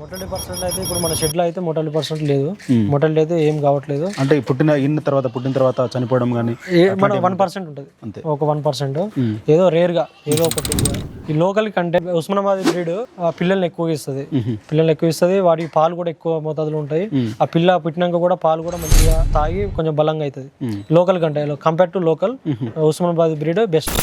Mortality percent అయితే ఇప్పుడు మన షెడ్లో అయితే మొటాలిటీ పర్సెంట్ లేదు. మొటాలిటీ అయితే ఏం కావట్లేదు. అంటే పుట్టిన ఇన్న తర్వాత పుట్టిన తర్వాత చనిపోవడం కానీ మన వన్ పర్సెంట్ ఉంటుంది. అంతే. ఒక వన్ పర్సెంట్ ఏదో రేర్గా ఏదో ఒకటి. ఈ లోకల్ కంటే ఉస్మానాబాద్ బ్రీడ్ ఆ పిల్లల్ని ఎక్కువ ఇస్తుంది పిల్లల్ని ఎక్కువ ఇస్తుంది వాటి పాలు కూడా ఎక్కువ మోతాదులో ఉంటాయి. ఆ పిల్ల పుట్టినాక కూడా పాలు కూడా మంచిగా తాగి కొంచెం బలంగా అవుతుంది లోకల్ కంటే compare to local Osmanabad breed best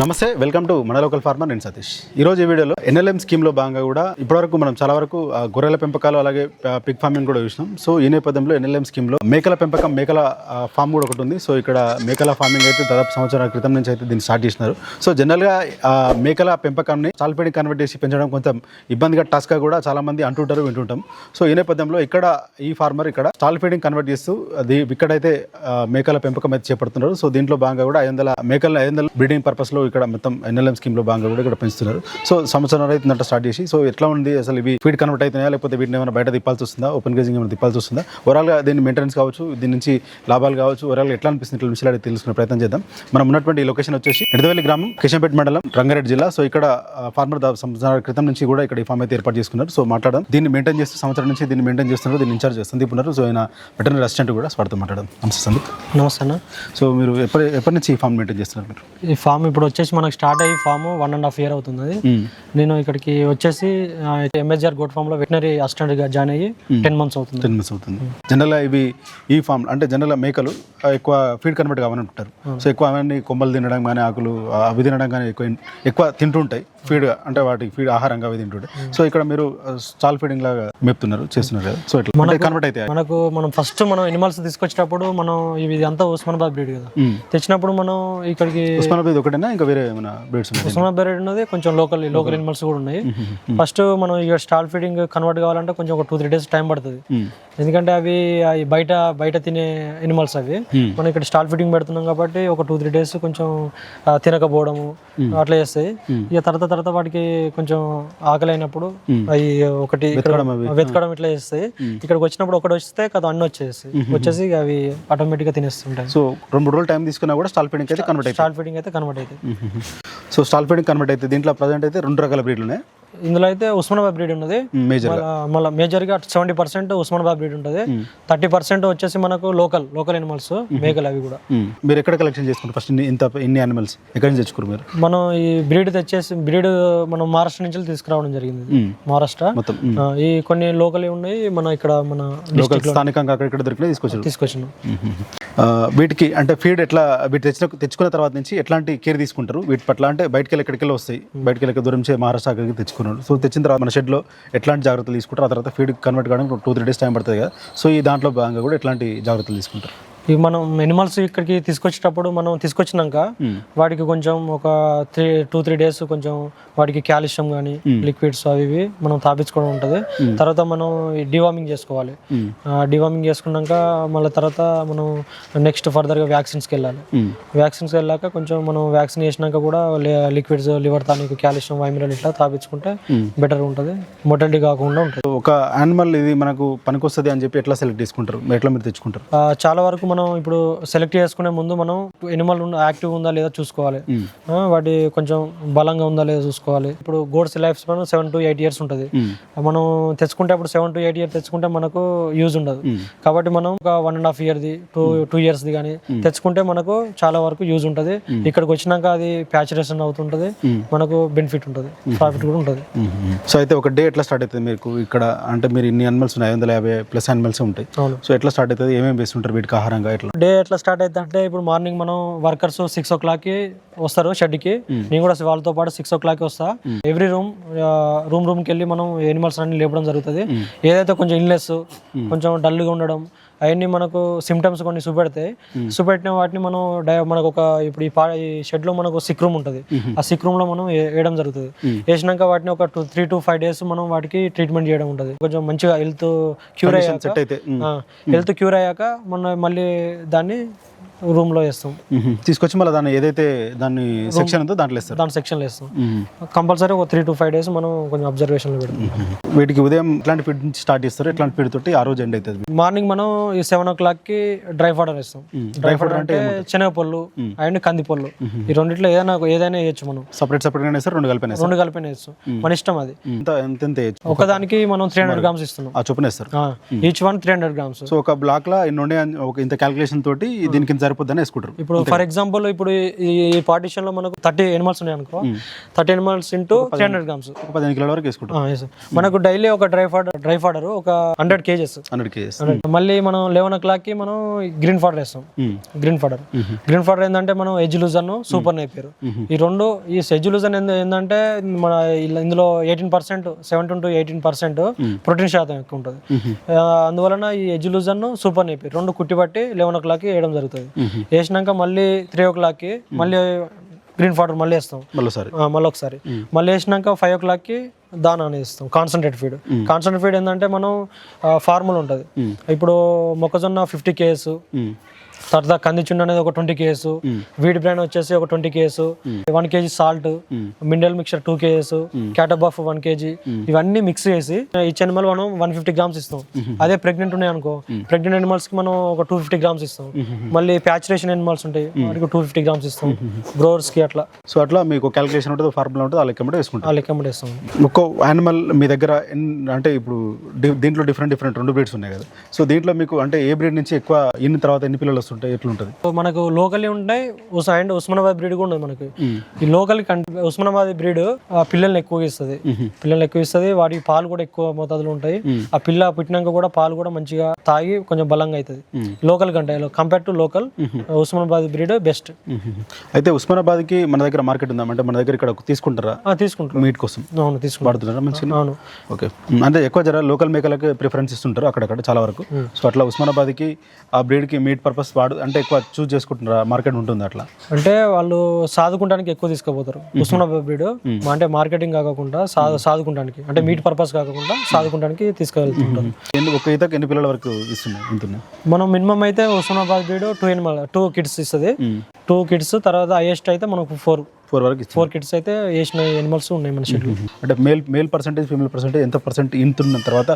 నమస్తే వెల్కమ్ టు మన లోకల్ ఫార్మర్ నేను సతీష్. ఈ రోజు ఈ వీడియోలో ఎన్ఎల్ఎం స్కీమ్లో భాగంగా కూడా ఇప్పటివరకు మనం చాలా వరకు గొర్రెల పెంపకాలు అలాగే పిగ్ ఫార్మింగ్ కూడా చూసినాం. సో ఈ నేపథ్యంలో ఎన్ఎల్ఎం స్కీమ్లో మేకల పెంపకం మేకల ఫామ్ కూడా ఒకటి ఉంది. సో ఇక్కడ మేకల ఫార్మింగ్ అయితే దాదాపు సంవత్సరాల క్రితం నుంచి అయితే దీన్ని స్టార్ట్ చేసినారు. సో జనరల్గా ఆ, పెంపకాన్ని సాల్పేడి కన్వర్ట్ చేసి పెంచడం కొంచెం ఇబ్బందిగా టాస్క్గా కూడా చాలా మంది అంటుంటారు వింటుంటాం. సో ఈ నేపథ్యంలో ఇక్కడ ఈ ఫార్మర్ ఇక్కడ స్టాల్ కన్వర్ట్ చేస్తూ అది ఇక్కడైతే మేకల పెంపకం అయితే చేపడుతున్నారు. సో దీంట్లో భాగంగా కూడా ఐదు వందల మేకలను ఐదు వందల బ్రీడింగ్ పర్పస్లో ఇక్కడ మొత్తం ఎన్ఎల్ఎం స్కీమ్లో భాగంగా కూడా ఇక్కడ పెంచుతున్నారు. సో సంవత్సరం అయితే స్టార్ట్ చేసి సో ఎట్లా ఉంది అసలు ఇవి ఫీడ్ కన్వర్ట్ అవుతున్నాయా లేకపోతే వీటిని ఏమైనా బయట తిప్పాల్సి వస్తుందా ఓపెన్ గేజింగ్ ఏమైనా తిప్పాల్సి వస్తుందా? ఓవరాల్గా దీని మెయింటెనెన్స్ కావచ్చు దీని నుంచి లాభాలు కావచ్చు ఓవరాల్ ఎట్లా అనిపిస్తుంది ఇట్లా విషయాలు తెలుసుకునే ప్రయత్నం చేద్దాం. మనం ఉన్నటువంటి ఈ లొకేషన్ వచ్చేసి ఎడదవల్లి గ్రామం కిషన్పేట మండలం రంగారెడ్డి జిల్లా. సో ఇక్కడ ఫార్మర్ సంవత్సరాల క్రితం నుంచి కూడా ఇక్కడ ఈ ఫామ్ అయితే ఏర్పాటు చేసుకున్నారు. సో మాట్లాడడం దీన్ని మెయింటైన్ చేస్తూ సంవత్సరం నుంచి దీన్ని మెయింటైన్ చేస్తున్నారు. దీన్ని ఇన్ఛార్జ్ సందీప్ ఉన్నారు. సో ఆయన వెటనరీ అసిస్టెంట్ కూడా స్వార్థం మాట్లాడడం నమస్తే సందీప్. నమస్తే అన్న. సో మీరు ఎప్పటి ఎప్పటి నుంచి ఈ ఫామ్ మెయింటైన్ చేస్తున్నారు మీరు? ఈ ఫామ్ ఇప్పుడు వచ్చేసి మనకు స్టార్ట్ అయ్యి farm one and half year అవుతుంది అది. నేను ఇక్కడికి వచ్చేసి ఎంఎస్ఆర్ గోట్ ఫామ్లో వెటనరీ అసిస్టెంట్గా జాయిన్ అయ్యి టెన్ మంత్స్ అవుతుంది. టెన్ మినిట్స్ అవుతుంది. జనరల్గా ఇవి ఈ ఫామ్ అంటే జనరల్గా మేకలు ఎక్కువ ఫీడ్ కన్వర్ట్ కావాలని ఉంటారు సో ఎక్కువ అవన్నీ కొమ్మలు తినడం కానీ ఆకులు అవి తినడం కానీ ఎక్కువ ఎక్కువ తింటుంటాయి ఫీడ్ అంటే వాటికి ఫీడ్ ఆహారంగా అవి తింటుంటాయి సో ఇక్కడ మీరు స్టాల్ ఫీడింగ్ లాగా మేపుతున్నారు చేస్తున్నారు కదా. సో ఇట్లా కన్వర్ట్ అయితే. మనకు మనం ఫస్ట్ మనం ఎనిమల్స్ తీసుకొచ్చేటప్పుడు మనం ఇవి అంతా ఉస్మానాబాద్ బ్రీడ్ కదా. తెచ్చినప్పుడు మనం ఇక్కడికి ఉస్మానాబాద్ ఒకటేనా? ఇంకా వేరే ఏమైనా బ్రీడ్స్ ఉస్మానాబాద్ బ్రీడ్ ఉన్నది కొంచెం లోకల్ లోకల్ ఎనిమల్స్ కూడా ఉన్నాయి. ఫస్ట్ మనం ఇక స్టాల్ ఫీడింగ్ కన్వర్ట్ కావాలంటే కొంచెం ఒక టూ త్రీ డేస్ టైం పడుతుంది. ఎందుకంటే అవి అవి బయట బయట తినే ఎనిమల్స్ అవి. మనం ఇక్కడ స్టాల్ ఫీడింగ్ పెడుతున్నాం కాబట్టి ఒక టూ త్రీ డేస్ కొంచెం తినకపోవడము అట్లా చేస్తాయి. ఇక తర్వాత తర్వాత వాటికి కొంచెం ఆకలి అయినప్పుడు అవి ఒకటి వెతకడం ఇట్లా చేస్తాయి ఇక్కడికి వచ్చినప్పుడు ఒకటి వస్తే కదా అన్ని వచ్చేసి. ఇక అవి ఆటోమేటిక్గా తినేస్తుంటాయి. సో రెండు రోజులు టైం తీసుకున్నా కూడా స్టాల్ ఫీడింగ్ అయితే కన్వర్ట్ స్టాల్ ఫీడింగ్ అయితే కన్వర్ట్ అవుతుంది సో స్టాల్ ఫీడింగ్ కన్వర్ట్ అయితే దీంట్లో ప్రజెంట్ అయితే రెండు రకాల బ్రీడ్లు ఉన్నాయి. ఇందులో అయితే ఉస్మానాబాద్ బ్రీడ్ ఉన్నది. మేజర్ మళ్ళీ మేజర్గా సెవెంటీ పర్సెంట్ ఉస్మానాబాద్ బ్రీడ్ ఉంటుంది. థర్టీ పర్సెంట్ వచ్చేసి మనకు లోకల్ లోకల్ ఎనిమల్స్ మేకలు అవి కూడా. మీరు ఎక్కడ కలెక్షన్ చేసుకుంటారు? ఫస్ట్ ఇంత ఇన్ని యానిమల్స్ ఎక్కడి నుంచి తెచ్చుకోరు మీరు? మనం ఈ బ్రీడ్ తెచ్చేసి బ్రీడ్ మనం మహారాష్ట్ర నుంచి తీసుకురావడం జరిగింది. మ్మ్. మహారాష్ట్ర మొత్తం ఆ, ఈ కొన్ని లోకల్ ఉన్నాయి మన ఇక్కడ మన లోకల్ స్థానికంగా అక్కడిక్కడ దొరికినా తీసుకొచ్చారు. తీసుకొచ్చినాం. వీటికి అంటే ఫీడ్ ఎట్లా వీటి తెచ్చిన తెచ్చుకున్న తర్వాత నుంచి ఎట్లాంటి కేర్ తీసుకుంటారు? వీటి పట్ల అంటే బయటకి వెళ్ళి ఎక్కడికి వెళ్ళి వస్తాయి. బయటకి వెళ్ళి దూరం నుంచి మహారాష్ట్ర అక్కడికి తెచ్చుకున్నారు సో తెచ్చిన తర్వాత మన షెడ్లో ఎట్లాంటి జాగ్రత్తలు తీసుకుంటారు ఆ తర్వాత ఫీడ్ కన్వర్ట్ కావడానికి టూ త్రీ డేస్ టైం పడుతుంది కదా. సో ఈ దాంట్లో భాగంగా కూడా ఎట్లాంటి జాగ్రత్తలు తీసుకుంటారు? ఈ మనం ఎనిమల్స్ ఇక్కడికి తీసుకొచ్చేటప్పుడు మనం తీసుకొచ్చినాక వాటికి కొంచెం ఒక త్రీ టూ త్రీ డేస్ కొంచెం వాటికి కాల్షియం కానీ లిక్విడ్స్ అవి ఇవి మనం తాపించుకోవడం ఉంటుంది. తర్వాత మనం డివార్మింగ్ చేసుకోవాలి. డివార్మింగ్ చేసుకున్నాక మళ్ళీ తర్వాత మనం నెక్స్ట్ ఫర్దర్గా వ్యాక్సిన్స్కి వెళ్ళాలి. వ్యాక్సిన్స్కి వెళ్ళాక కొంచెం మనం వ్యాక్సిన్ చేసినాక కూడా లిక్విడ్స్ లివర్ టానిక్ కాల్షియం వైమిరల్ ఇట్లా తాపించుకుంటే బెటర్ ఉంటుంది. మొటాలిటీ కాకుండా ఉంటుంది. ఒక యానిమల్ ఇది మనకు పనికొస్తుంది అని చెప్పి ఎట్లా సెలెక్ట్ చేసుకుంటారు ఎట్లా మీరు తెచ్చుకుంటారు? చాలా వరకు మనం ఇప్పుడు సెలెక్ట్ చేసుకునే ముందు మనం ఎనిమల్ యాక్టివ్ ఉందా లేదా చూసుకోవాలి. వాటి కొంచెం బలంగా ఉందా లేదా చూసుకోవాలి. ఇప్పుడు goat's life span seven to eight years ఉంటుంది. మనం తెచ్చుకుంటే అప్పుడు సెవెన్ టు ఎయిట్ ఇయర్ తెచ్చుకుంటే మనకు యూజ్ ఉండదు. కాబట్టి మనం ఒక వన్ అండ్ హాఫ్ ఇయర్ది టూ టూ ఇయర్స్ది కానీ తెచ్చుకుంటే మనకు చాలా వరకు యూజ్ ఉంటుంది. ఇక్కడికి వచ్చినాక అది ప్యాచురేషన్ అవుతుంటుంది. మనకు బెనిఫిట్ ఉంటుంది. ప్రాఫిట్ కూడా ఉంటుంది. సో అయితే ఒక డే ఎట్లా స్టార్ట్ అవుతుంది మీకు ఇక్కడ? అంటే మీరు ఇన్ని యానిమల్స్ ఉన్నాయి ఐదు వందల యాభై ప్లస్ యానిమల్స్ ఉంటాయి. సో ఎట్లా స్టార్ట్ అవుతుంది ఏమేమి వేస్తుంటారు వీటికి ఆహారంగా ఎట్లా డే ఎట్లా స్టార్ట్ అవుతుంది అంటే ఇప్పుడు మార్నింగ్ మనం వర్కర్స్ సిక్స్ ఓ క్లాక్కి వస్తారు షెడ్కి. నేను కూడా వాళ్ళతో పాటు సిక్స్ ఓ క్లాక్ వస్తా. ఎవ్రీ రూమ్ రూమ్ రూమ్కి వెళ్ళి మనం ఎనిమల్స్ అన్ని లేపడం జరుగుతుంది. ఏదైతే కొంచెం ఇన్లెస్ కొంచెం డల్గా ఉండడం అవన్నీ మనకు సిమ్టమ్స్ కొన్ని చూపెడతాయి చూపెట్టిన వాటిని మనం డై- మనకు ఒక ఇప్పుడు ఈ పా ఈ షెడ్లో మనకు సిక్ రూమ్ ఉంటుంది. ఆ సిక్ రూమ్లో మనం వేయడం జరుగుతుంది. వేసినాక వాటిని ఒక two three to five days మనం వాటికి ట్రీట్మెంట్ చేయడం ఉంటుంది. కొంచెం మంచిగా హెల్త్ క్యూర్ అయ్యాక హెల్త్ క్యూర్ అయ్యాక మన మళ్ళీ దాన్ని రూమ్లో వేస్తాం. మ్మ్. తీసుకొచ్చి మళ్ళీ దాన్ని ఏదైతే దాన్ని సెక్షన్ ఉందో దాంట్లో వేస్తారు. దాని సెక్షన్లో వేస్తాం. కంపల్సరీ ఒక త్రీ టు ఫైవ్ డేస్ మనం కొంచెం అబ్జర్వేషన్లో పెడతాం. వీటికి ఉదయం ఎట్లాంటి ఫీడ్ నుంచి స్టార్ట్ చేస్తారు? ఎట్లాంటి ఫీడ్ తోటి ఆ రోజు ఎండ్ అవుతుంది? మార్నింగ్ మనం ఈ సెవెన్ ఓ క్లాక్కి డ్రై ఫాడర్ వేస్తాం. డ్రై ఫాడర్ అంటే శనగపళ్ళు అండ్ కందిపళ్ళు. ఈ రెండిట్లో ఏదైనా ఏదైనా వేయచ్చు మనం. సపరేట్ సపరేట్గా వేస్తారు? రెండు కలిపి వేస్తారు? రెండు కలిపిన వేస్తాం. మన ఇష్టం అది. ఎంత ఎంత ఒకదానికి మనం త్రీ హండ్రెడ్ గ్రామ్స్ ఇస్తున్నాం. ఆ చొప్పున వేస్తారు. Each one three hundred grams so ఒక బ్లాక్ లా ఇన్ని ఉండే అని ఒక ఇంత క్యాలిక్యులేషన్ తోటి దీనికి సరిపోద్దని వేసుకుంటారు. ఇప్పుడు ఫర్ ఎగ్జాంపుల్ ఇప్పుడు ఈ పార్టీషన్లో మనకు థర్టీ ఎనిమల్స్ ఉన్నాయి అనుకో thirty animals into three hundred grams పదిహేను కిలోల వరకు వేసుకుంటారు మనకు డైలీ ఒక డ్రై ఫాడర్ డ్రై ఫాడర్ ఒక హండ్రెడ్ కేజెస్ హండ్రెడ్ కేజెస్ మళ్ళీ మనం లెవెన్ ఓ క్లాక్కి మనం గ్రీన్ ఫాడర్ వేస్తాం. గ్రీన్ ఫాడర్ గ్రీన్ ఫాడర్ ఏంటంటే మనం ఎజ్ లూజన్ సూపర్ నేపియర్ ఈ రెండు ఈ ఎజ్ లూజన్ ఏంటంటే మన ఇందులో eighteen percent seventeen to eighteen percent protein శాతం ఎక్కువ ఉంటుంది. అందువలన ఈ ఎజ్ లూజన్ సూపర్ నేపియర్ రెండు కుట్టి పట్టి లెవెన్ ఓ క్లాక్ వేయడం జరుగుతుంది. వేసినాక మళ్ళీ త్రీ ఓ క్లాక్కి మళ్ళీ గ్రీన్ ఫాడర్ మళ్ళీ వేస్తాం. మళ్ళీ మళ్ళీ ఒకసారి మళ్ళీ వేసినాక ఫైవ్ ఓ క్లాక్కి దానా అనేది ఇస్తాం కాన్సన్ట్రేట్ ఫీడ్ కాన్సన్ట్రేట్ ఫీడ్ ఏంటంటే మనం ఫార్ములా ఉంటుంది. ఇప్పుడు మొక్కజొన్న ఫిఫ్టీ కేఎస్ తర్వాత కందిచుండ అనేది ఒక ట్వంటీ కేఎస్ వీడ్ బ్రాండ్ వచ్చేసి ఒక twenty kgs one kg salt mineral mixture two kgs క్యాటబాఫ్ one kg. ఇవన్నీ మిక్స్ చేసి ఈచ్ అనిమల్ మనం వన్ ఫిఫ్టీ గ్రామ్స్ ఇస్తాం. అదే ప్రెగ్నెంట్ ఉన్నాయి అనుకో ప్రెగ్నెంట్ అనిమల్స్కి మనం ఒక టూ ఫిఫ్టీ గ్రామ్స్ ఇస్తాం. మళ్ళీ ప్యాచురేషన్ అనిమల్స్ ఉంటాయి వాటికి టూ ఫిఫ్టీ గ్రామ్స్ ఇస్తాం. గ్రోవర్స్కి అట్లా. సో అట్లా మీకు క్యాలిక్యులేషన్ ఉంటుంది ఫార్ములా ఉంటుంది ఆ లెక్క వేసుకుంటారు. ఆ లెక్క ఇస్తాం ఒక్కో యానిమల్ మీ దగ్గర అంటే ఇప్పుడు దీంట్లో డిఫరెంట్ డిఫరెంట్ రెండు బ్రీడ్స్ ఉన్నాయి కదా. సో దీంట్లో మీకు అంటే ఏ బ్రీడ్ నుంచి ఎక్కువ ఇన్ని తర్వాత ఎన్ని పిల్లలు వస్తుంటాయి ఎట్లుంటుంది? మనకు లోకల్ ఉంటాయి అండ్ ఉస్మానాబాద్ బ్రీడ్ కూడా ఉంది మనకి. ఈ లోకల్ ఉస్మానాబాద్ బ్రీడ్ పిల్లల్ని ఎక్కువ ఇస్తుంది పిల్లల్ని ఎక్కువ ఇస్తుంది వాటికి పాలు కూడా ఎక్కువ మోతాదులో ఉంటాయి. ఆ పిల్ల పుట్టినాక కూడా పాలు కూడా మంచిగా తాగి కొంచెం బలంగా అవుతుంది లోకల్ కంటే compare to local Osmanabad breed best అయితే ఉస్మానాబాద్కి మన దగ్గర మార్కెట్ ఉందా? అంటే మన దగ్గర ఇక్కడ తీసుకుంటారా? తీసుకుంటాం మీట్ కోసం. అవును తీసుకుంటాం వాడుతున్నారా మంచిగా? అవును. ఓకే. అంటే ఎక్కువ జర లోకల్ మేకలకి ప్రిఫరెన్స్ ఇస్తుంటారు అక్కడక్కడ చాలా వరకు. సో అట్లా ఉస్మానాబాద్కి ఆ బ్రీడ్కి మీట్ పర్పస్ వాడు అంటే ఎక్కువ చూస్ చేసుకుంటున్నారా? మార్కెట్ ఉంటుంది అట్లా? అంటే వాళ్ళు సాదుకుంటానికి ఎక్కువ తీసుకుపోతారు. ఉస్మానాబాద్ బ్రీడ్ అంటే మార్కెటింగ్ కాకుండా సాదు సాదుకుంటానికి అంటే మీట్ పర్పస్ కాకుండా సాదుకుంటానికి తీసుకెళ్తుంటారు. ఒక ఈతకి ఎన్ని పిల్లల వరకు ఇస్తున్నాయి మనం మినిమం అయితే Osmanabad breed two animal two kids ఇస్తుంది. టూ కిడ్స్ తర్వాత హైయెస్ట్ అయితే మనకు ఫోర్ ఫోర్ వరకు ఫోర్ కిడ్స్ అయితే వేసిన ఎనిమల్స్ ఉన్నాయి మన షెడ్యూల్ అంటే male male percentage female percentage ఎంత పర్సెంట్ ఇంతున్న తర్వాత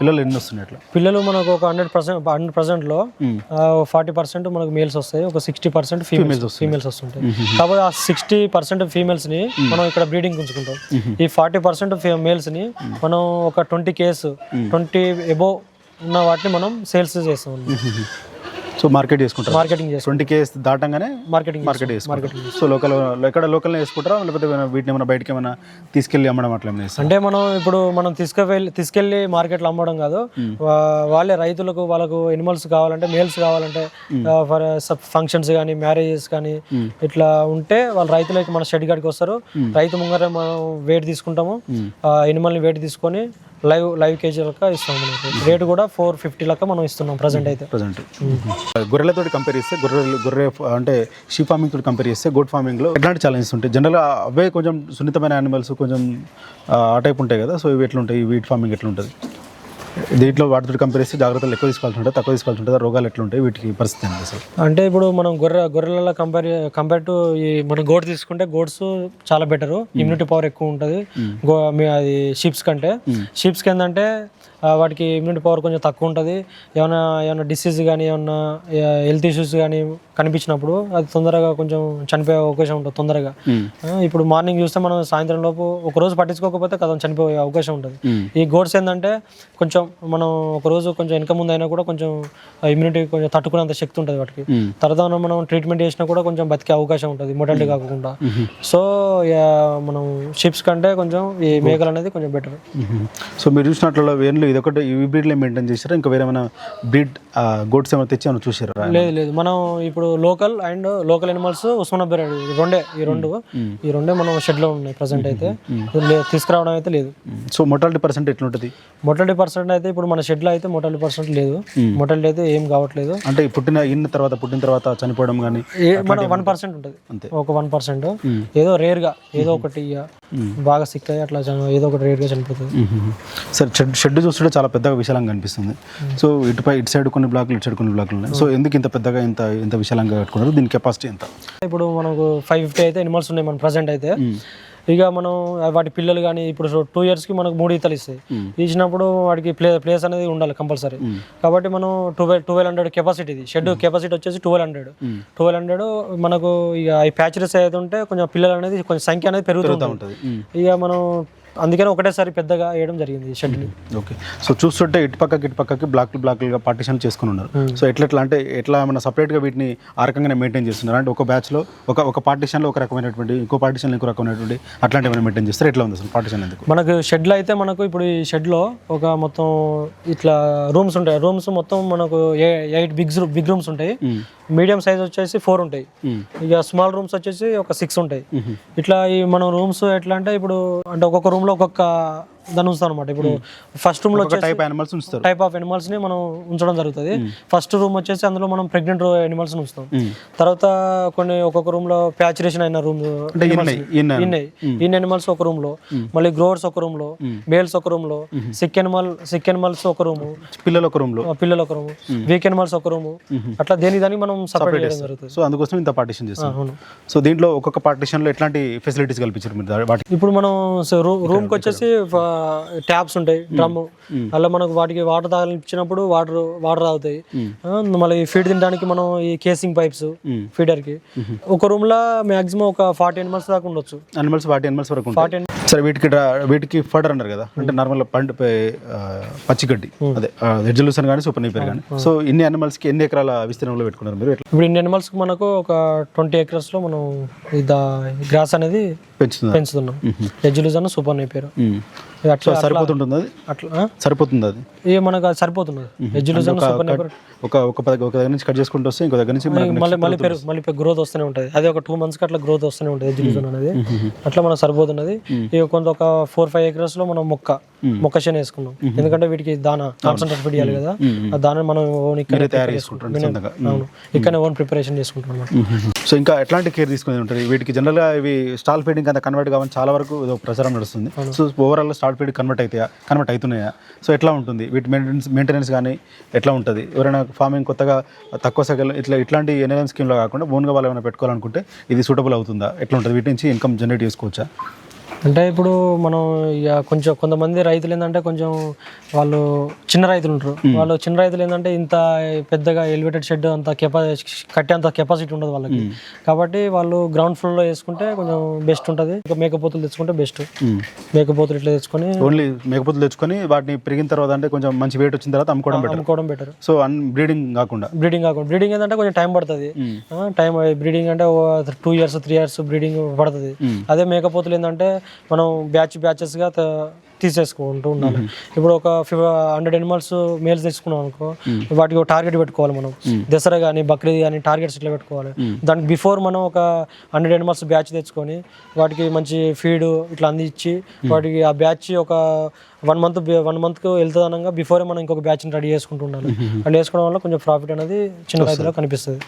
పిల్లలు ఎన్ని వస్తున్నాయి అట్లా? పిల్లలు మనకు ఒక హండ్రెడ్ పర్సెంట్ హండ్రెడ్ పర్సెంట్లో ఫార్టీ పర్సెంట్ మనకు మేల్స్ వస్తాయి ఒక సిక్స్టీ పర్సెంట్ ఫీమేల్స్ ఫీమేల్స్ వస్తుంటాయి. కాబట్టి ఆ సిక్స్టీ పర్సెంట్ ఫీమేల్స్ని మనం ఇక్కడ బ్రీడింగ్ ఉంచుకుంటాం. ఈ ఫార్టీ పర్సెంట్ మేల్స్ని మనం ఒక ట్వంటీ కేస్ ట్వంటీ ఎబో ఉన్న వాటిని మనం సేల్స్ చేస్తాం సో మార్కెట్ చేసుకుంటారు. మార్కెటింగ్ చేస్తాం ట్వంటీ కేస్ దాటంగానే మార్కెటింగ్ మార్కెట్ చేసుకుంటారు. సో లోకల్ ఎక్కడ లోకల్ వేసుకుంటారా లేకపోతే వీటిని ఏమైనా బయటకి ఏమైనా తీసుకెళ్ళి అమ్మడం అట్లా చేస్తారా? అంటే మనం ఇప్పుడు మనం తీసుకువెళ్ళి తీసుకెళ్ళి మార్కెట్లో అమ్మడం కాదు. వాళ్ళే రైతులకు వాళ్ళకు ఎనిమల్స్ కావాలంటే మేల్స్ కావాలంటే ఫర్ ఫంక్షన్స్ కానీ మ్యారేజెస్ కానీ ఇట్లా ఉంటే వాళ్ళు రైతులకి మన షెడ్ కాడికి వస్తారు. రైతు ముంగర మనం వెయిట్ తీసుకుంటాము. ఎనిమల్ని వెయిట్ తీసుకొని లైవ్ లైవ్ కేజీ లెక్క ఇస్తాం మనకి కూడా ఫోర్ ఫిఫ్టీ లెక్క మనం ఇస్తున్నాం ప్రజెంట్ అయితే. ప్రజెంట్ గొర్రెలతో కంపేర్ చేస్తే గొర్రెలు గొర్రె అంటే షీ ఫార్మింగ్ తోటి కంపేర్ చేస్తే గోట్ ఫార్మింగ్లో ఎట్లాంటి ఛాలెంజెస్ ఉంటాయి? జనరల్గా అవే కొంచెం సున్నితమైన యానిమల్స్ కొంచెం ఆ టైప్ ఉంటాయి కదా సో ఇవి ఎట్లుంటాయి? వీట్ ఫార్మింగ్ ఎట్లుంటుంది? దీంట్లో వాటితో కంపేర్ చేస్తే జాగ్రత్తలు ఎక్కువ తీసుకోవాల్సి ఉంటుంది తక్కువ తీసుకోవాల్సి ఉంటుంది రోగాలు ఎట్లుంటాయి వీటికి పరిస్థితి ఏంటి అసలు? అంటే ఇప్పుడు మనం గొర్రె గొర్రెల కంపేర్ కంపేర్ టు ఈ మనం గోడ్ తీసుకుంటే గోడ్స్ చాలా బెటర్ ఇమ్యూనిటీ పవర్ ఎక్కువ ఉంటుంది. గో మీ- అది షీప్స్ కంటే. షీప్స్కి ఏంటంటే ఆ, వాటికి ఇమ్యూనిటీ పవర్ కొంచెం తక్కువ ఉంటుంది. ఏమైనా ఏమైనా డిసీజ్ కానీ ఏమన్నా హెల్త్ ఇష్యూస్ కానీ కనిపించినప్పుడు అది తొందరగా కొంచెం చనిపోయే అవకాశం ఉంటుంది తొందరగా. ఇప్పుడు మార్నింగ్ చూస్తే మనం సాయంత్రం లోపు ఒక రోజు పట్టించుకోకపోతే కథం చనిపోయే అవకాశం ఉంటుంది. ఈ గోడ్స్ ఏంటంటే కొంచెం మనం ఒక రోజు కొంచెం వెనక ముందు అయినా కూడా కొంచెం ఇమ్యూనిటీ కొంచెం తట్టుకునేంత శక్తి ఉంటుంది వాటికి. తర్వాత మనం ట్రీట్మెంట్ చేసినా కూడా కొంచెం బతికే అవకాశం ఉంటుంది మొటాలిటీ కాకుండా. సో మనం షిప్స్ కంటే కొంచెం ఈ మేకలు అనేది కొంచెం బెటర్ సో మీరు చూసినట్లు వేర్లు ఇది ఒకటి ఈ బ్రీడ్లో మెయింటైన్ చేశారా? ఇంకా వేరే ఏమైనా బ్రీడ్ గోడ్స్ ఏమైనా తెచ్చి ఏమైనా చూసారా లేదు లేదు. మనం ఇప్పుడు local and local animals Osmanabad ఈ రెండే ఈ రెండు ఈ రెండే మనం షెడ్లో ఉన్నాయి ప్రజెంట్ అయితే. తీసుకురావడం అయితే లేదు. సో మొటాలిటీ పర్సెంట్ ఎట్లుంటుంది? మొటాలిటీ పర్సెంట్ అయితే ఇప్పుడు మన షెడ్లో అయితే మొటాలిటీ పర్సెంట్ లేదు. మొటాలిటీ అయితే ఏం కావట్లేదు. అంటే పుట్టిన ఇన్న తర్వాత పుట్టిన తర్వాత చనిపోవడం కానీ మన వన్ పర్సెంట్ ఉంటుంది. అంతే. ఒక వన్ పర్సెంట్ ఏదో రేర్గా ఏదో ఒకటి బాగా సిక్ అయ్యి అట్లా ఏదో ఒకటి రేర్గా చనిపోతుంది సరే షెడ్ షెడ్ చూస్తుంటే చాలా పెద్దగా విశాలంగా కనిపిస్తుంది. సో ఇటుపై ఇటు సైడ్ కొన్ని బ్లాకులు ఇటు సైడ్ కొన్ని బ్లాకులు ఉన్నాయి. సో ఎందుకు ఇంత పెద్దగా ఇంత ఇంత విశాలంగా కట్టుకున్నారు? దీని కెపాసిటీ ఎంత? ఇప్పుడు మనకు ఫైవ్ ఫిఫ్టీ అయితే ఎనిమల్స్ ఉన్నాయి మన ప్రజెంట్ అయితే. ఇక మనం వాటి పిల్లలు కానీ ఇప్పుడు టూ ఇయర్స్కి మనకు మూడు ఈతలు ఇస్తాయి. ఇచ్చినప్పుడు వాటికి ప్లే ప్లేస్ అనేది ఉండాలి కంపల్సరీ కాబట్టి మనం ట్వెల్వ్ ట్వెల్వ్ హండ్రెడ్ కెపాసిటీ ఇది. షెడ్ కెపాసిటీ వచ్చేసి ట్వెల్వ్ హండ్రెడ్ ట్వెల్వ్ హండ్రెడ్ మనకు ఇక ఈ ప్యాచెస్ ఏదైతే ఉంటే కొంచెం పిల్లలు అనేది కొంచెం సంఖ్య అనేది పెరుగుతూ ఉంటుంది. ఇక మనం అందుకని ఒకటేసారి పెద్దగా వేయడం జరిగింది ఈ షెడ్ని. ఓకే. సో చూస్తుంటే ఇటు పక్కకి ఇటు పక్కకి బ్లాక్లు బ్లాక్లుగా పార్టీషన్ చేసుకుని ఉన్నారు. సో ఎట్లా ఎట్లా అంటే ఎట్లా ఏమైనా సపరేట్గా వీటిని ఆ రకంగానే మెయింటైన్ చేస్తున్నారు? అంటే ఒక బ్యాచ్లో ఒక ఒక పార్టీషన్లో ఒక రకమైనటువంటి ఇంకో పార్టీషన్లో ఇంకో రకమైనటువంటి అట్లాంటివి మెయింటైన్ చేస్తారు? ఎట్లా ఉంది అసలు పార్టీషన్ ఎందుకు? మనకు షెడ్లో అయితే మనకు ఇప్పుడు ఈ షెడ్లో ఒక మొత్తం ఇట్లా రూమ్స్ ఉంటాయి. రూమ్స్ మొత్తం మనకు ఎయిట్ బిగ్ బిగ్ రూమ్స్ ఉంటాయి. మీడియం సైజ్ వచ్చేసి ఫోర్ ఉంటాయి. ఇక స్మాల్ రూమ్స్ వచ్చేసి ఒక సిక్స్ ఉంటాయి. ఇట్లా ఈ మనం రూమ్స్ ఎట్లా అంటే ఇప్పుడు అంటే ఒక్కొక్క రూమ్ లో ఒక్కొక్క దాన్ని ఉంచుతాం అనమాట ఇప్పుడు ఫస్ట్ రూమ్లో టైప్ యానిమల్స్ ఉంచుతారు. టైప్ ఆఫ్ ఎనిమల్స్ని మనం ఉంచడం జరుగుతుంది. ఫస్ట్ రూమ్ వచ్చేసి అందులో మనం ప్రెగ్నెంట్ ఎనిమల్స్ ఉంచుతాం. తర్వాత కొన్ని ఒక్కొక్క రూమ్లో ప్యాచురేషన్ అయిన రూమ్ ఇన్ ఎనిమల్స్ ఒక రూమ్లో. మళ్ళీ గ్రోవర్స్ ఒక రూమ్లో. మేల్స్ ఒక రూమ్లో. సిక్ ఎనిమల్ సిక్ ఎనిమల్స్ ఒక రూమ్ పిల్లలు ఒక రూమ్లో పిల్లలు ఒక రూమ్ వీక్ ఎనిమల్స్ ఒక రూమ్ అట్లా దేని దానికి మనం సపరేట్ చేయడం జరుగుతుంది. సో అందుకోసం ఇంత పార్టీషన్ అవును. సో దీంట్లో ఒక్కొక్క పార్టీషన్లో ఎట్లాంటి ఫెసిలిటీస్ కల్పించారు మీరు? ఇప్పుడు మనం రూమ్కి వచ్చేసి ట్యాప్స్ ఉంటాయి డ్రమ్. అలా మనకు వాటికి వాటర్ తాగిచ్చినప్పుడు వాటర్ వాటర్ తాగుతాయి. మళ్ళీ ఫీడ్ తినడానికి మనం ఈ కేసింగ్ పైప్స్ ఫీడర్కి ఒక రూమ్లో మాక్సిమం ఒక ఫార్టీ ఎనిమల్స్ దాకా ఉండొచ్చు. అనిమల్స్ వాటి అనిమల్స్ వరకు ఫార్టీ సరే వీటికి వీటికి ఫర్డర్ అన్నారు కదా. అంటే నార్మల్ పండు పచ్చిగడ్డి అదే ఎడ్జల్యూసన్ కానీ సూపర్ నీపేర్ కానీ సో ఇన్ని animals కి ఎన్ని ఎకరాల విస్తీర్ణంలో పెట్టుకున్నారు మీరు? ఇప్పుడు ఇన్ని ఎనిమల్స్ మనకు ఒక ట్వంటీ ఎకర్స్లో మనం గ్రాస్ అనేది పెంచుతున్నారు. పెంచుతున్నాం. ఎజ్యులూజ్ అన్న సూపర్ నేపారు మ్మ్. అట్లా సరిపోతుంటుంది అది? అట్లా? సరిపోతుంది అది? ఇక మనకు అది సరిపోతున్నది ఎజ్యులూజ్ అన్న సూపర్ నేపారు ఒక ఒక ఒక దగ్గర నుంచి కట్ చేసుకుంటూ వస్తే ఇంకో దగ్గర నుంచి మళ్ళీ మళ్ళీ పెరుగు మళ్ళీ గ్రోత్ వస్తూనే ఉంటుంది అది ఒక టూ మంత్స్కి అట్లా గ్రోత్ వస్తూనే ఉంటుంది ఎడ్యుకేషన్ అనేది అట్లా మనకు సరిపోతున్నది. ఇక కొంత ఒక ఫోర్ ఫైవ్ ఎకర్స్లో మనం మొక్క మొక్క చేను వేసుకున్నాం. ఎందుకంటే వీటికి దానా కాన్సన్ట్రేట్ ఫీడ్ చేయాలి కదా. ఆ దానా మనం ఓన్ ఇక్కడ తయారు సొంతంగా. అవును. ఇక్కడ ఓన్ ప్రిపరేషన్ చేసుకుంటాం అన్నమాట. సో ఇంకా ఎట్లాంటి కేర్ తీసుకుని ఉంటుంది వీటికి జనరల్గా ఇవి స్టాల్ ఫీడింగ్ అంత కన్వర్ట్ కావాలని చాలా వరకు ప్రచారం నడుస్తుంది. So overall stall feed convert అవుతాయా కన్వర్ట్ అవుతున్నాయా? సో ఎట్లా ఉంటుంది? వీటి మెయింటెనెన్స్ మెయింటెనెన్స్ కానీ ఎట్లా ఉంటుంది? ఎవరైనా ఫార్మింగ్ కొత్తగా తక్కువ సగలు ఇట్లా ఇట్లాంటి ఎన్ఎల్ఎం స్కీమ్లో కాకుండా ఓన్గా వాళ్ళు ఏమైనా పెట్టుకోవాలనుకుంటే ఇది సూటబుల్ అవుతుందా? ఎట్లా ఉంటుంది? వీటి నుంచి ఇన్కమ్ జనరేట్ చేసుకోవచ్చా? అంటే ఇప్పుడు మనం ఇక కొంచెం కొంతమంది రైతులు ఏంటంటే కొంచెం వాళ్ళు చిన్న రైతులు ఉంటారు. వాళ్ళు చిన్న రైతులు ఏంటంటే ఇంత పెద్దగా ఎలివేటెడ్ షెడ్ అంత కెపా కట్టే అంత కెపాసిటీ ఉండదు వాళ్ళకి. కాబట్టి వాళ్ళు గ్రౌండ్ ఫ్లోర్లో వేసుకుంటే కొంచెం బెస్ట్ ఉంటుంది. ఇంకా మేకపోతులు తెచ్చుకుంటే బెస్ట్ మేకపోతులు ఇట్లా తెచ్చుకొని ఓన్లీ మేకపోతులు తెచ్చుకొని వాటిని పెరిగిన తర్వాత అంటే కొంచెం మంచి వెయిట్ వచ్చిన తర్వాత అమ్ముకోవడం బెటర్ అమ్ముకోవడం బెటర్ సో అన్ బ్రీడింగ్ కాకుండా. బ్రీడింగ్ కాకుండా. బ్రీడింగ్ ఏంటంటే కొంచెం టైం పడుతుంది. టైం బ్రీడింగ్ అంటే two years three years breeding పడుతుంది. అదే మేకపోతులు ఏంటంటే మనం బ్యాచ్ బ్యాచెస్గా తీసేసుకుంటూ ఉండాలి ఇప్పుడు ఒక హండ్రెడ్ ఎనిమల్స్ మేల్స్ తెచ్చుకున్నాం అనుకో వాటికి ఒక టార్గెట్ పెట్టుకోవాలి మనం. దసరా కానీ బక్రీద్ కానీ టార్గెట్స్ ఇట్లా పెట్టుకోవాలి? దానికి బిఫోర్ మనం ఒక హండ్రెడ్ ఎనిమల్స్ బ్యాచ్ తెచ్చుకొని వాటికి మంచి ఫీడ్ ఇట్లా అందించి వాటికి ఆ బ్యాచ్ ఒక వన్ మంత్ వన్ మంత్కి వెళ్తుంది అనగా బిఫోరే మనం ఇంకొక బ్యాచ్ని రెడీ చేసుకుంటూ ఉండాలి. అట్లా చేసుకోవడం వల్ల కొంచెం ప్రాఫిట్ అనేది చిన్న రైతులకు కనిపిస్తుంది.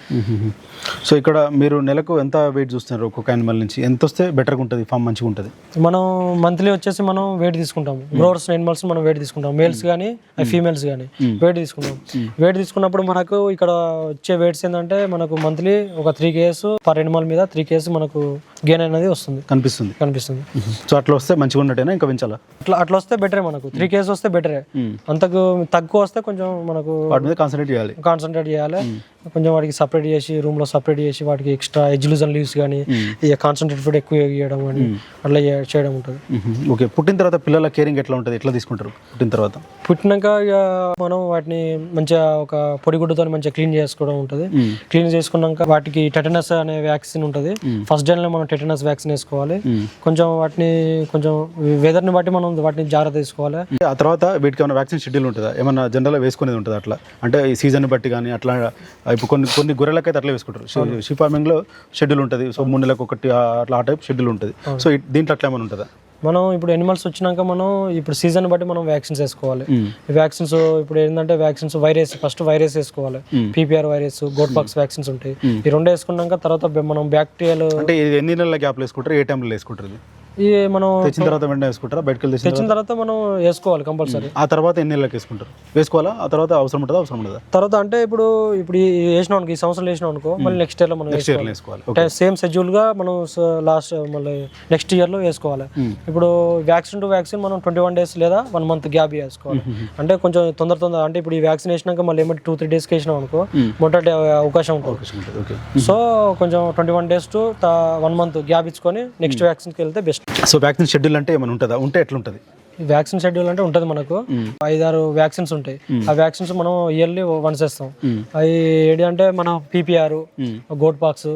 సో ఇక్కడ మీరు నెలకు ఎంత వెయిట్ చూస్తున్నారు ఒక్కొక్క యానిమల్ నుంచి? ఎంత వస్తే బెటర్గా ఉంటుంది? ఫామ్ మంచిగా ఉంటుంది? మనం మంత్లీ వచ్చేసి మనం వెయిట్ తీసుకుంటాము. గ్రోవర్స్ ఎనిమల్స్ మనం వెయిట్ తీసుకుంటాం మేల్స్ కానీ ఫీమేల్స్ కానీ వెయిట్ తీసుకుంటాం వెయిట్ తీసుకున్నప్పుడు మనకు ఇక్కడ వచ్చే వెయిట్స్ ఏంటంటే మనకు మంత్లీ ఒక త్రీ కేజెస్ పర్ ఎనిమల్ మీద త్రీ కేజెస్ మనకు గెయిన్ అనేది వస్తుంది. కనిపిస్తుంది. కనిపిస్తుంది. సో అట్లా వస్తే మంచిగా ఉన్నట్టేనా? ఇంకా పెంచాలా? అట్లా అట్లా వస్తే బెటరే మనకు. త్రీ కేజెస్ వస్తే బెటరే అంతకు తక్కువ వస్తే కొంచెం మనకు వాటి మీద కాన్సన్ట్రేట్ చేయాలి. కాన్సన్ట్రేట్ చేయాలి. కొంచెం వాటికి సపరేట్ చేసి రూమ్లో సపరేట్ చేసి వాటికి ఎక్స్ట్రా ఎడ్యులుజన్ లీవ్స్ కానీ ఇక కాన్సన్ట్రేట్ ఫుడ్ ఎక్కువ ఇవ్వడం కానీ అట్లా చేయడం ఉంటుంది. ఓకే. పుట్టిన తర్వాత పిల్లల కేరింగ్ ఎట్లా ఉంటుంది? ఎట్లా తీసుకుంటారు పుట్టిన తర్వాత? పుట్టినాక ఇక మనం వాటిని మంచిగా ఒక పొడిగుడ్డుతో మంచిగా క్లీన్ చేసుకోవడం ఉంటుంది. క్లీన్ చేసుకున్నాక వాటికి టెటనస్ అనే వ్యాక్సిన్ ఉంటుంది. ఫస్ట్ డేలో మనం టెటనస్ వ్యాక్సిన్ వేసుకోవాలి. కొంచెం వాటిని కొంచెం వెదర్ని బట్టి మనం వాటిని జాగ్రత్త తీసుకోవాలి. ఆ తర్వాత వీటికి ఏమైనా వ్యాక్సిన్ షెడ్యూల్ ఉంటుందా? ఏమన్నా జనరల్గా వేసుకునేది ఉంటుంది అట్లా? అంటే ఈ సీజన్ బట్టి కానీ అట్లా ఇప్పుడు కొన్ని కొన్ని గొర్రెలకైతే అట్లా వేసుకుంటారు. షీ ఫార్మింగ్లో షెడ్యూల్ ఉంటుంది. సో మూడు నెలలకు ఒకటి అట్లా ఆ టైప్ షెడ్యూల్ ఉంటుంది. సో దీంట్లో అట్లా ఏమైనా ఉంటుందా? మనం ఇప్పుడు ఎనిమల్స్ వచ్చినాక మనం ఇప్పుడు సీజన్ బట్టి మనం వ్యాక్సిన్స్ వేసుకోవాలి. వ్యాక్సిన్స్ ఇప్పుడు ఏంటంటే వ్యాక్సిన్స్ వైరస్ ఫస్ట్ వైరస్ వేసుకోవాలి. PPR virus goat pox vaccines ఉంటాయి. ఈ రెండు వేసుకున్నాక తర్వాత మనం బ్యాక్టీరియల్ అంటే ఎన్ని నెలల గ్యాప్లో వేసుకుంటారు? ఏ టైంలో వేసుకుంటారు ఈ మనం తెచ్చిన తర్వాత వెంటనే వేసుకుంటారా? బయటకు వెళ్ళి తెచ్చిన తర్వాత? మనం వేసుకోవాలి కంపల్సరీ. ఆ తర్వాత ఎన్ని నెలలకు వేసుకుంటారు? వేసుకోవాలా? ఆ తర్వాత అవసరం ఉంటుందా? అవసరం ఉండదా? తర్వాత అంటే ఇప్పుడు ఇప్పుడు ఈ వేసినాం అనుకో ఈ సంవత్సరం వేసినాం అనుకో మళ్ళీ నెక్స్ట్ ఇయర్లో మనం నెక్స్ట్ ఇయర్లో వేసుకోవాలి. సేమ్ షెడ్యూల్గా మనం లాస్ట్ మళ్ళీ నెక్స్ట్ ఇయర్లో వేసుకోవాలి ఇప్పుడు వ్యాక్సిన్ టు వ్యాక్సిన్ మనం ట్వంటీ వన్ డేస్ లేదా వన్ మంత్ గ్యాప్ వేసుకోవాలి. అంటే కొంచెం తొందర తొందర అంటే ఇప్పుడు ఈ వ్యాక్సిన్ వేసినాక మళ్ళీ ఏమంటే టూ త్రీ డేస్ వేసినాం అనుకో మొట్టటి అవకాశం ఉంటుంది. సో కొంచెం twenty one days to one month gap ఇచ్చుకొని నెక్స్ట్ వ్యాక్సిన్కి వెళ్తే బెస్ట్ సో వ్యాక్సిన్ షెడ్యూల్ అంటే ఏమైనా ఉంటుందా? ఉంటే ఎట్లుంటుంది? వ్యాక్సిన్ షెడ్యూల్ అంటే ఉంటుంది మనకు. ఐదారు వ్యాక్సిన్స్ ఉంటాయి. ఆ వ్యాక్సిన్స్ మనం ఇయర్లీ వన్స్ వేస్తాం అవి ఏంటి అంటే మనం PPR goat pox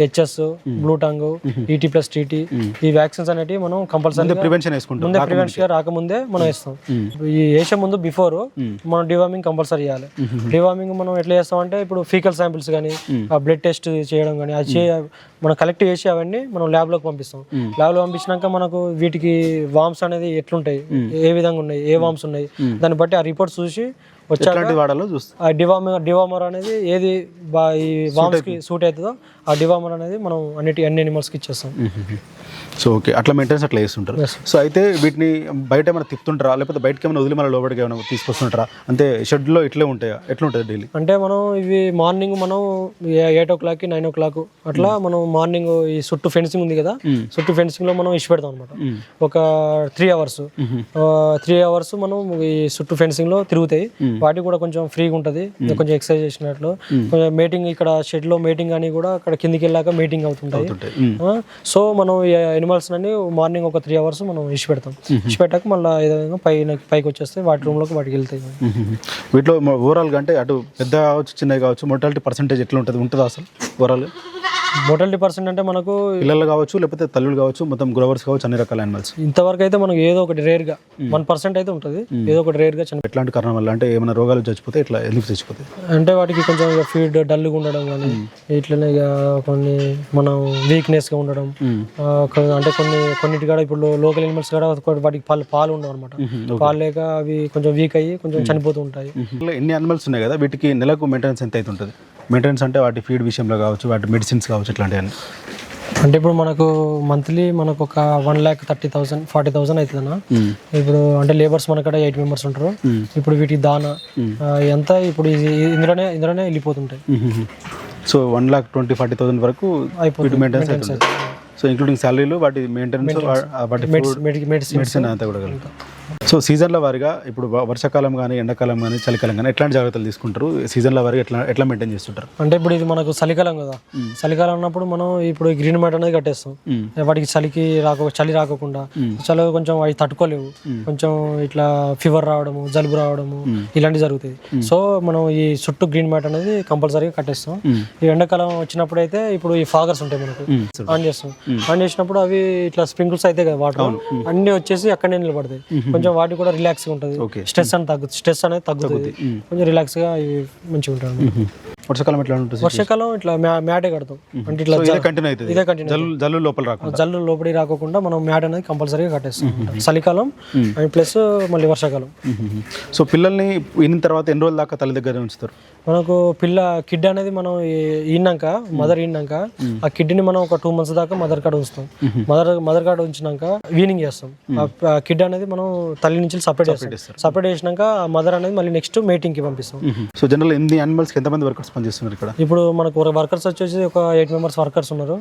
HS blue tongue ET plus TT ఈ వ్యాక్సిన్స్ అనేటివి మనం కంపల్సరీ ప్రివెన్షన్ వేసుకుంటాం ముందే ప్రివెంట్గా రాకముందే మనం వేస్తాం. ఈ వేసే ముందు బిఫోర్ మనం డివార్మింగ్ కంపల్సరీ చేయాలి. డివార్మింగ్ మనం ఎట్లా చేస్తాం అంటే ఇప్పుడు ఫీకల్ శాంపిల్స్ కానీ బ్లడ్ టెస్ట్ చేయడం కానీ అది మనం కలెక్ట్ చేసి అవన్నీ మనం ల్యాబ్లోకి పంపిస్తాం. ల్యాబ్లో పంపించినాక మనకు వీటికి వామ్స్ అనేది ఎట్లుంటాయి? ఏ విధంగా ఉన్నాయి ఏ వామ్స్ ఉన్నాయి దాన్ని బట్టి ఆ రిపోర్ట్స్ చూసి వాడాలో చూస్తాం. ఆ డివామర్ డివామర్ అనేది ఏది బా ఈ వామ్స్కి సూట్ అవుతుందో ఆ డివామర్ అనేది మనం అన్నిటి అన్ని animals కి ఇచ్చేస్తాం. సో ఓకే అట్లా మెయింటెనెన్స్ అట్లా చేస్తుంటారు. సో అయితే వీటిని బయట ఏమైనా తిప్పుతుంటారా? లేకపోతే బయటకి ఏమైనా వదిలి మన లోపలికి ఏమైనా తీసుకొస్తుంటారా? అంటే షెడ్లో ఇట్లే ఉంటాయా? ఎట్లా ఉంటుంది డైలీ అంటే మనం ఇవి మార్నింగ్ మనం ఎయిట్ ఓ క్లాక్కి నైన్ ఓ క్లాక్ అట్లా మనం మార్నింగ్ ఈ చుట్టూ ఫెన్సింగ్ ఉంది కదా చుట్టూ ఫెన్సింగ్లో మనం ఇచ్చి పెడతాం అనమాట ఒక త్రీ అవర్స్ త్రీ అవర్స్ మనం ఈ చుట్టూ ఫెన్సింగ్లో తిరుగుతాయి. వాటికి కూడా కొంచెం ఫ్రీగా ఉంటది. కొంచెం ఎక్సర్సైజ్ చేసినట్లు. కొంచెం మీటింగ్ ఇక్కడ షెడ్లో మీటింగ్ అని కూడా అక్కడ కిందికి వెళ్ళాక మీటింగ్ అవుతుంటాయి. సో మనం ఈ అనిమల్స్ అన్ని మార్నింగ్ ఒక త్రీ అవర్స్ మనం ఇచ్చి పెడతాం. ఇచ్చి పెట్టాక మళ్ళీ ఏదో విధంగా పైన పైకి వచ్చేస్తే వాటి రూమ్లోకి వాటికి వెళ్తాయి. వీటిలో ఓవరాల్గా అంటే అటు పెద్ద కావచ్చు చిన్నవి కావచ్చు మొటాలిటీ పర్సెంటేజ్ ఎట్లా ఉంటుంది? ఉంటుందా అసలు ఓవరాల్ మోటాలిటీ పర్సెంట్ అంటే మనకు పిల్లలు కావచ్చు లేకపోతే తల్లులు కావచ్చు మొత్తం గ్రోవర్స్ కావచ్చు అన్ని రకాల యానిమల్స్ ఇంతవరకు అయితే మనకు ఏదో ఒకటి రేర్గా వన్ పర్సెంట్ అయితే ఉంటుంది. ఏదో ఒకటి రేర్గా చనిపోయి ఎట్లాంటి కారణం వల్ల అంటే ఏమైనా రోగాలు చచ్చిపోతే ఇట్లా ఎందుకు చచ్చిపోతాయి అంటే వాటికి కొంచెం ఇక ఫీడ్ డల్గా ఉండడం కానీ ఇట్లనే ఇక కొన్ని మనం వీక్నెస్గా ఉండడం ఆ, కొ- అంటే కొన్ని కొన్నిటి కూడా ఇప్పుడు లోకల్ ఎనిమల్స్ కూడా వాటికి పాలు పాలు ఉండవు అనమాట పాలు లేక అవి కొంచెం వీక్ అయ్యి కొంచెం చనిపోతూ ఉంటాయి. ఇట్లా ఎన్ని యానిమల్స్ ఉన్నాయి కదా వీటికి నెలకు మెయింటెనెన్స్ ఎంత అయితే ఉంటుంది మెయింటెనెన్స్ అంటే వాటి ఫీడ్ విషయంలో కావచ్చు వాటి మెడిసిన్స్ కావచ్చు ఇట్లాంటివన్నీ. అంటే ఇప్పుడు మనకు మంత్లీ మనకు ఒక one lakh thirty thousand forty thousand అవుతుందన్న ఇప్పుడు అంటే లేబర్స్ మన కాడ ఎయిట్ మెంబర్స్ ఉంటారు. ఇప్పుడు వీటికి దానా ఎంత ఇప్పుడు ఇది- ఇందులోనే ఇందులోనే వెళ్ళిపోతుంటాయి. So one lakh twenty forty thousand వరకు అయిపోతుంది. వీటి మెయింటెనెన్స్ అవుతుంది సో ఇంక్లూడింగ్ శాలరీలు వాటి మెయింటెనెన్స్ వాటి మెడిసిన్ అంతా కూడా కలిపి సో సీజన్ల వారిగా ఇప్పుడు వర్షాకాలం కానీ ఎండాకాలం కానీ చలికాలం కానీ ఎట్లాంటి జాగ్రత్తలు తీసుకుంటారు? సీజన్ల వారిగా ఎట్లా ఎట్లా మెయింటైన్ చేస్తుంటారు? అంటే ఇప్పుడు ఇది మనకు చలికాలం కదా. చలికాలం అన్నప్పుడు మనం ఇప్పుడు గ్రీన్ మ్యాట్ అనేది కట్టేస్తాం. వాటికి చలికి రాక చలి రాకోకుండా చలి కొంచెం అవి తట్టుకోలేవు. కొంచెం ఇట్లా ఫీవర్ రావడము జలుబు రావడము ఇలాంటివి జరుగుతాయి. సో మనం ఈ చుట్టూ గ్రీన్ మ్యాట్ అనేది కంపల్సరీగా కట్టేస్తాం. ఈ ఎండాకాలం వచ్చినప్పుడు అయితే ఇప్పుడు ఈ ఫాగర్స్ ఉంటాయి మనకు. ఆన్ చేస్తాం. ఆన్ చేసినప్పుడు అవి ఇట్లా స్ప్రింకిల్స్ అయితే కదా వాటర్. అన్ని వచ్చేసి అక్కడనే నిలబడతాయి. కొంచెం వాటికి కూడా రిలాక్స్గా ఉంటుంది. స్ట్రెస్ అని తగ్గుతుంది స్ట్రెస్ అనేది తగ్గుతుంది. కొంచెం రిలాక్స్గా మంచిగా ఉంటాయి వర్షాకాలం ఎట్లా ఉంటుంది వర్షాకాలం ఇట్లా మ్యా- మ్యాటే కడతాం. అంటే ఇట్లా ఇదే కంటిన్యూ అవుతుంది. ఇదే కంటిన్యూ జల్లు జల్లు లోపల రాకుండా? జల్లు లోపలికి రాకోకుండా మనం మ్యాట్ అనేది కంపల్సరీగా కట్టేస్తాం చలికాలం అండ్ ప్లస్ మళ్ళీ వర్షాకాలం. సో పిల్లల్ని ఈన తర్వాత ఎన్ని రోజుల దాకా తల్లి దగ్గర ఉంచుతారు? మనకు పిల్ల కిడ్ అనేది మనం ఈనాక మదర్ ఈనాక ఆ కిడ్ని మనం ఒక టూ మంత్స్ దాకా మదర్ కార్డ్ ఉంచుతాం. మదర్ మదర్ కార్డ్ ఉంచినాక వీనింగ్ చేస్తాం. ఆ కిడ్ అనేది మనం తల్లి నుంచి సపరేట్ చేస్తాం సపరేట్ చేసినాక మదర్ అనేది మళ్ళీ నెక్స్ట్ మీటింగ్కి పంపిస్తాం. సో జనరల్ ఎన్ని యానిమల్స్కి ఎంతమంది వర్కర్స్ పనిచేస్తున్నారు ఇక్కడ? ఇప్పుడు మనకు వర్కర్స్ వచ్చేసి ఒక ఎయిట్ మెంబర్స్ వర్కర్స్ ఉన్నారు.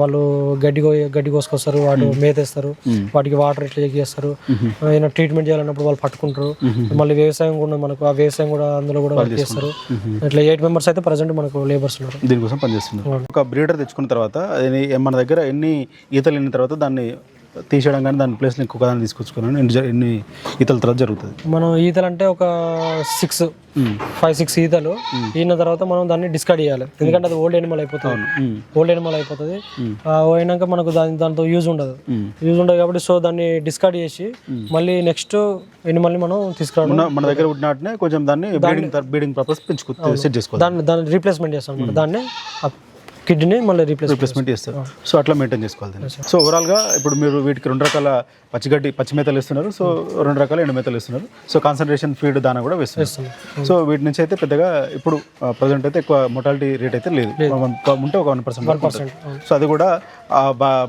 వాళ్ళు గడ్డి గడ్డి కోసుకొస్తారు వాడు మేతేస్తారు వాటికి వాటర్ ఇట్లా చేస్తారు ఏదైనా ట్రీట్మెంట్ చేయాలన్నప్పుడు వాళ్ళు పట్టుకుంటారు. మళ్ళీ వ్యవసాయం కూడా మనకు ఆ వ్యవసాయం కూడా అందులో కూడా వర్క్ చేస్తారు. ఇట్లా ఎయిట్ మెంబర్స్ అయితే ప్రజెంట్ మనకు లేబర్స్ ఉన్నారు. దీనికోసం పనిచేస్తున్నారు. ఒక బ్రీడర్ తెచ్చుకున్న తర్వాత మన దగ్గర ఎన్ని ఈతలు ఎన్ని తర్వాత దాన్ని తీసేయడం కానీ దాని ప్లేస్లో ఇంకొక దాన్ని తీసుకొచ్చుకున్నాను. ఎన్ని ఎన్ని ఈతల తర్వాత జరుగుతుంది. మనం ఈతలు అంటే ఒక సిక్స్ ఫైవ్ సిక్స్ ఈతలు ఈన తర్వాత మనం దాన్ని డిస్కార్డ్ చేయాలి. ఎందుకంటే అది ఓల్డ్ ఎనిమల్ అయిపోతుంది. ఓల్డ్ ఎనిమల్ అయిపోతుంది. పోయినాక మనకు దాని దాంతో యూజ్ ఉండదు. యూజ్ ఉండదు కాబట్టి సో దాన్ని డిస్కార్డ్ చేసి మళ్ళీ నెక్స్ట్ ఎనిమల్ని మనం తీసుకురావడం మన దగ్గర ఉన్నట్టునే కొంచెం దాన్ని బ్రీడింగ్ బ్రీడింగ్ పర్పస్ పెంచుకో సెట్ చేసుకోవాలి. దాన్ని దాన్ని రీప్లేస్మెంట్ చేస్తాం దాన్ని కిడ్నీ మళ్ళీ రీప్లేస్ రిప్లేస్మెంట్ చేస్తారు. సో అట్లా మెయింటైన్ చేసుకోవాలి. సో ఓవరాల్గా ఇప్పుడు మీరు వీటికి రెండు రకాల పచ్చిగడ్డి పచ్చి మేతలు ఇస్తున్నారు. సో రెండు రకాల ఎండు మేతలు ఇస్తున్నారు. సో కాన్సన్ట్రేషన్ ఫీడ్ దానా కూడా వేస్తున్నారు. సో వీటి నుంచి అయితే పెద్దగా ఇప్పుడు ప్రజెంట్ అయితే ఎక్కువ మొటాలిటీ రేట్ అయితే లేదు. ఉంటే ఒక వన్ పర్సెంట్ సో అది కూడా ఆ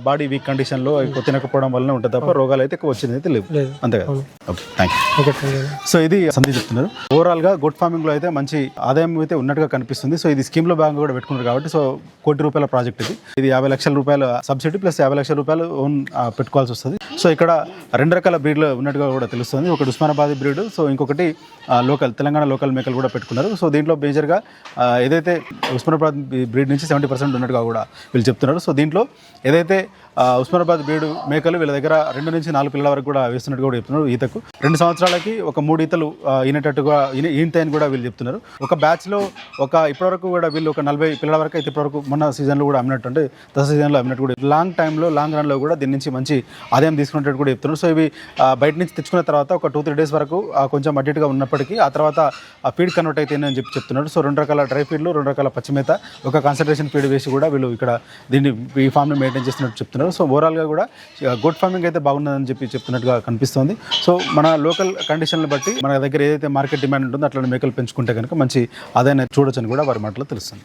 బాడీ వీక్ కండిషన్లో ఎక్కువ తినకపోవడం వల్ల ఉంటుంది తప్ప రోగాలు అయితే ఎక్కువ వచ్చింది అయితే లేవు. లేదు. అంతే కదా? ఓకే థ్యాంక్ యూ సో ఇది సందీప్ చెప్తున్నారు. ఓవరాల్గా గుడ్ ఫార్మింగ్లో అయితే మంచి ఆదాయం అయితే ఉన్నట్టుగా కనిపిస్తుంది. సో ఇది స్కీమ్లో భాగంగా కూడా పెట్టుకున్నారు కాబట్టి సో కోటి రూపాయల ప్రాజెక్ట్ ఇది. ఇది యాభై లక్షల రూపాయల సబ్సిడీ ప్లస్ యాభై లక్షల రూపాయలు ఓన్ పెట్టుకోవాల్సి వస్తుంది. సో ఇక్కడ రెండు రకాల బ్రీడ్లు ఉన్నట్టుగా కూడా తెలుస్తుంది. ఒకటి ఉస్మానాబాద్ బ్రీడ్ సో ఇంకొకటి లోకల్ తెలంగాణ లోకల్ మేకలు కూడా పెట్టుకున్నారు. సో దీంట్లో మేజర్గా ఏదైతే ఉస్మానాబాద్ బ్రీడ్ నుంచి సెవెంటీ పర్సెంట్ ఉన్నట్టుగా కూడా వీళ్ళు చెప్తున్నారు. సో దీంట్లో ఏదైతే ఉస్మానాబాద్ బీడు మేకలు వీళ్ళ దగ్గర రెండు నుంచి నాలుగు పిల్లల వరకు కూడా వేస్తున్నట్టు కూడా చెప్తున్నారు ఈతకు. రెండు సంవత్సరాలకి ఒక మూడు ఈతలు ఈనేటట్టుగా ఈన- కూడా వీళ్ళు చెప్తున్నారు. ఒక బ్యాచ్లో ఒక ఇప్పటివరకు కూడా వీళ్ళు ఒక నలభై పిల్లల వరకు అయితే ఇప్పటివరకు మొన్న సీజన్లో కూడా అమ్మినట్టు అంటే సీజన్లో అమ్మినట్టు కూడా లాంగ్ టైంలో లాంగ్ రన్లో కూడా దీని నుంచి మంచి ఆదాయం తీసుకున్నట్టు కూడా చెప్తున్నారు. సో ఇవి బయట నుంచి తెచ్చుకున్న తర్వాత ఒక టూ త్రీ డేస్ వరకు కొంచెం అడ్డేట్గా ఉన్నప్పటికీ ఆ తర్వాత ఆ ఫీడ్ కన్వర్ట్ అయితే అని చెప్పి చెప్తున్నారు. సో రెండు రకాల డ్రై ఫీడ్లు రెండు రకాల పచ్చిమేత ఒక కాన్సన్ట్రేషన్ ఫీడ్ వేసి కూడా వీళ్ళు ఇక్కడ దీన్ని ఈ ఫామ్ని మెయింటైన్ చేస్తున్నట్టు చెప్తున్నారు. చెప్తున్నారు సో ఓవరాల్గా కూడా గుడ్ ఫార్మింగ్ అయితే బాగున్నదని చెప్పి చెప్తున్నట్టుగా కనిపిస్తోంది. సో మన లోకల్ కండిషన్లు బట్టి మన దగ్గర ఏదైతే మార్కెట్ డిమాండ్ ఉంటుందో అట్లా మేకలు పెంచుకుంటే కనుక మంచి ఆదాయాన్ని చూడొచ్చని కూడా వారి మాటలో తెలుస్తుంది.